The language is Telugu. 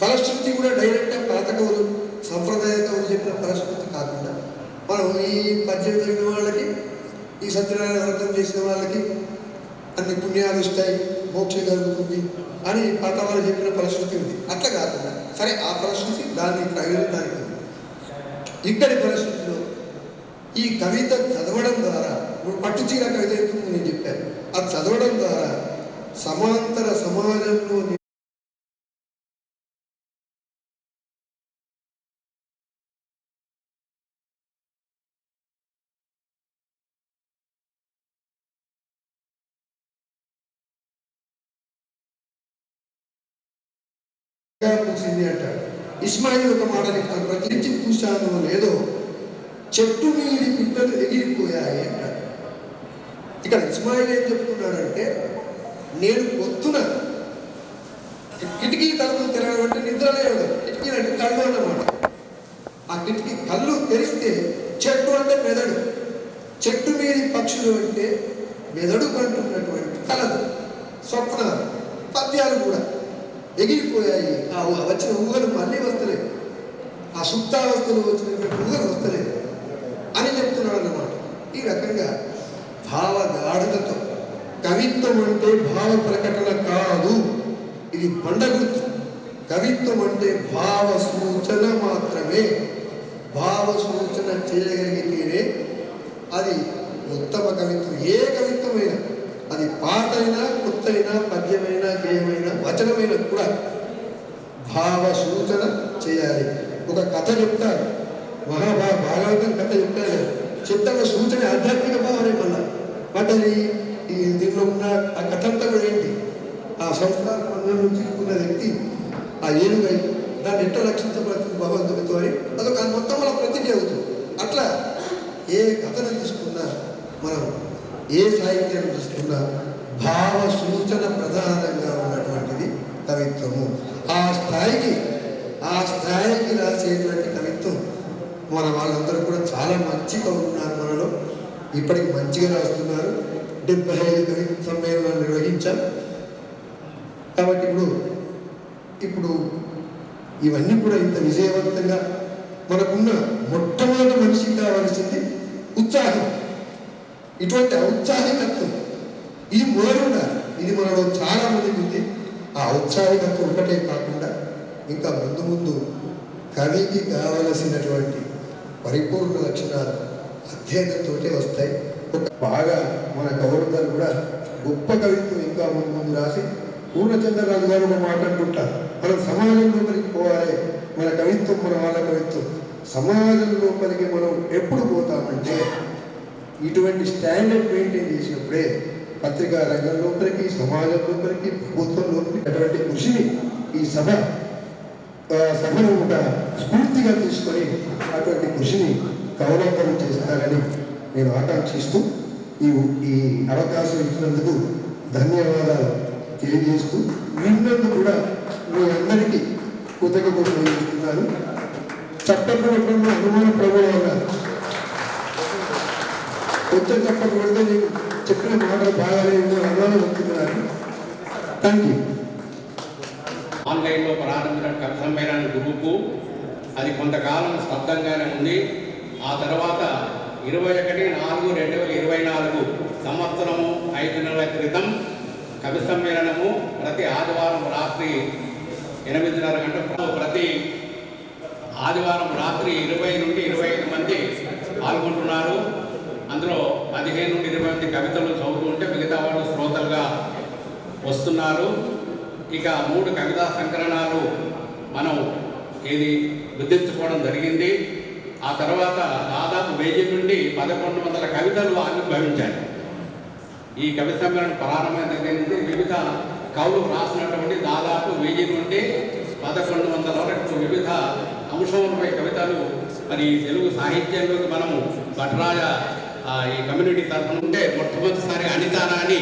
ఫలశ్రుతి కూడా డైరెక్ట్గా పాత కవులు సంప్రదాయ కవులు చెప్పిన ఫలశ్రుతి కాకుండా మనం ఈ పద్యం చదివిన వాళ్ళకి ఈ సత్యనారాయణ వ్రతం చేసిన వాళ్ళకి అన్ని పుణ్యాలు వస్తాయి మోక్షం కలుగుతుంది అని పాత వాళ్ళు చెప్పిన ఫలశ్రుతి ఉంది. అట్లా కాకుండా సరే ఆ ఫలశ్రుతి దాన్ని ప్రయోజనం దానికి ఇక్కడి పరిస్థితుల్లో ఈ కవిత చదవడం ద్వారా ఇప్పుడు పట్టుచీర కవిత అవుతుంది నేను చెప్పాను? అది చదవడం ద్వారా సమాంతర సమాజంలో ని- అంటాడు. ఇస్మాయిల్ ఒక మాట చెప్తాను ప్రతించి పూశాను లేదో చెట్టు మీది పిట్టలు ఎగిరిపోయాయి అంటాడు. ఇక్కడ ఇస్మాయిల్ ఏం చెప్తున్నాడంటే నేను పొద్దున కిటికీ తలుపులు తెరవడం అంటే నిద్ర కిటికీ అంటే కళ్ళు అన్నమాట. ఆ కిటికీ కళ్ళు తెరిస్తే చెట్టు అంటే మెదడు. చెట్టు మీది పక్షులు అంటే మెదడు కంటున్నటువంటి కలదు స్వప్నాలు పద్యాలు కూడా. ఎగిరిపోయాయి. ఆ వచ్చిన ఊహలు మళ్ళీ వస్తలేవు. ఆ సుప్తావస్థలు వచ్చినటువంటి ఊహలు వస్తలేవు. అని చెప్తున్నాడు అన్నమాట ఈ రకంగా భావ గాఢతతో కవిత్వం అంటే భావ ప్రకటన కాదు. ఇది బండగుర్తు కవిత్వం అంటే భావ సూచన మాత్రమే. భావ సూచన చేయగలిగితేనే అది ఉత్తమ కవిత్వం. ఏ కవిత్వమైనా అది పాట అయినా కొత్త అయినా పద్యమైనా గేయమైనా వచనమైనా కూడా భావ సూచన చేయాలి. ఒక కథ చెప్తారు. మహాభా భాగవతం కథ చెప్తారు. చెప్తాక సూచన ఆధ్యాత్మిక భావనే మళ్ళా. బట్ అది ఈ దీనిలో ఉన్న ఆ కథ అంతా కూడా ఏంటి? ఆ సంస్కార బంధం నుంచి ఉన్న వ్యక్తి ఆ ఏనుగై దాన్ని ఎట్లా రక్షించబడుతుంది భగవంతుడితో అని అదొక మొత్తం మన ప్రతిజ్ఞ అవుతుంది. అట్లా ఏ కథను తీసుకున్నా మనం ఏ సాహిత్యం చూస్తున్నా భావ సూచన ప్రధానంగా ఉన్నటువంటిది కవిత్వము. ఆ స్థాయికి ఆ స్థాయికి రాసేటువంటి కవిత్వం మన వాళ్ళందరూ కూడా చాలా మంచిగా ఉన్నారు మనలో. ఇప్పటికి మంచిగా రాస్తున్నారు. డెబ్బై ఐదు కవి సమ్మేళనాలు నిర్వహించాం కాబట్టి ఇప్పుడు ఇప్పుడు ఇవన్నీ కూడా ఇంత విజయవంతంగా మనకున్న మొట్టమొదటి మనిషికి కావలసింది ఉత్సాహం. ఇటువంటి ఔత్సాహికత్వం. ఇది మొదలు ఉండాలి ఇది మనలో చాలా మందికి ఉంది ఆ ఔత్సాహికత్వం ఒకటే కాకుండా ఇంకా ముందు ముందు కవికి కావలసినటువంటి పరిపూర్ణ లక్షణాలు అధ్యయనంతోటే వస్తాయి. ఒక బాగా మన కవులందరూ కూడా గొప్ప కవిత్వం ఇంకా ముందు ముందు రాసి పూర్ణచంద్రరాజు గారు ఒక మాట మనం సమాజం లోపలికి పోవాలి. మన కవిత్వం మన వాళ్ళ కవిత్వం. సమాజం లోపలికి మనం ఎప్పుడు పోతామంటే ఇటువంటి స్టాండర్డ్ మెయింటైన్ చేసినప్పుడే పత్రికా రంగం లోపలికి సమాజం లోపలికి ప్రభుత్వం లోపలికి అటువంటి కృషిని ఈ సభ సభను ఒక స్ఫూర్తిగా తీసుకొని అటువంటి కృషిని కౌలంకరం చేస్తారని నేను ఆకాంక్షిస్తూ ఈ ఈ అవకాశం ఇచ్చినందుకు ధన్యవాదాలు తెలియజేస్తూ విన్నందుకు కూడా మీ అందరికీ కృతజ్ఞతలు తెలియజేస్తున్నాను. చట్టప్రవర్తనలో అనుమాన ప్రభుత్వం కొంచెం చెప్పక వెళ్తే నీకు చెప్పిన మాటలు బాగాలేదు అనుమానం వస్తున్నారు థ్యాంక్ యూ ఆన్లైన్లో ప్రారంభించిన కవి సమ్మేళన గ్రూపు అది కొంతకాలం స్తబ్దంగానే ఉంది. ఆ తర్వాత ఇరవై ఒకటి నాలుగు రెండు వేల ఇరవై నాలుగు సంవత్సరము ఐదు నెలల క్రితం కవి సమ్మేళనము ప్రతి ఆదివారం రాత్రి ఎనిమిదిన్నర గంటల ప్రతి ఆదివారం రాత్రి ఇరవై నుండి ఇరవై ఐదు మంది పాల్గొంటున్నారు. అందులో పదిహేను నుండి ఇరవై మంది కవితలు చదువుతూ ఉంటే మిగతా వాళ్ళు శ్రోతలుగా వస్తున్నారు. ఇక మూడు కవితా సంకలనాలు మనం ఇది గుర్తించుకోవడం జరిగింది. ఆ తర్వాత దాదాపు వెయ్యి నుండి పదకొండు వందల కవితలు ఆవిర్భవించాయి. ఈ కవి సమ్మేళనం ప్రారంభమైన దగ్గర వివిధ కవులు రాసినటువంటి దాదాపు వెయ్యి నుండి పదకొండు వందల వరకు వివిధ అంశములపై కవితలు మరి ఈ తెలుగు సాహిత్యంలోకి మనము భట్రాజ ఈ కమ్యూనిటీ తరఫున ఉంటే మొట్టమొదటిసారి అనితారా అని